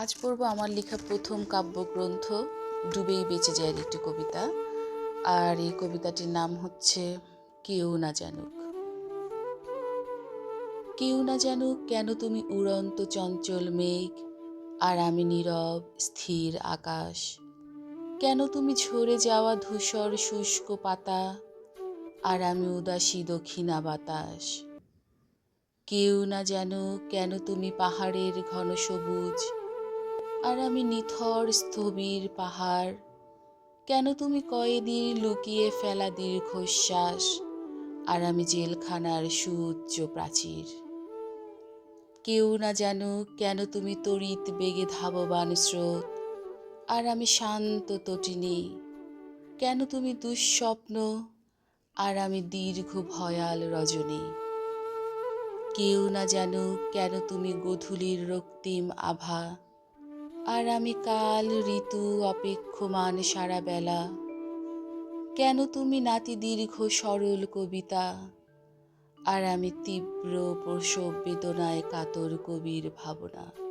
আজ পড়ব আমার লেখা প্রথম কাব্যগ্রন্থ, ডুবেই বেঁচে যায় একটি কবিতা। আর এই কবিতাটির নাম হচ্ছে কেউ না জানুক কেউ না জানুক, কেন তুমি উড়ন্ত চঞ্চল মেঘ আর আমি নীরব স্থির আকাশ? কেন তুমি ঝরে যাওয়া ধূসর শুষ্ক পাতা আর আমি উদাসী দক্ষিণা বাতাস? কেউ না যেন কেন তুমি পাহাড়ের ঘন সবুজ আর আমি নিথর স্থবির পাহাড়। কেন তুমি কয়েদির লুকিয়ে ফেলা দীর্ঘশ্বাস? আর আমি জেলখানার সুউচ্চ প্রাচীর। কেউ না যেন কেন তুমি তড়িৎ বেগে ধাববান স্রোত। আর আমি শান্ত তটিনী। কেন তুমি দুঃস্বপ্ন? আর আমি দীর্ঘ ভয়াল রজনী। কেউ না যেন কেন তুমি গধূলির রক্তিম আভা। আর আমি কাল ঋতু অপেক্ষমান সারা বেলা। কেন তুমি নাতি দীর্ঘ সরল কবিতা? আর আমি তীব্র প্রসব বেদনায় কাতর কবির ভাবনা।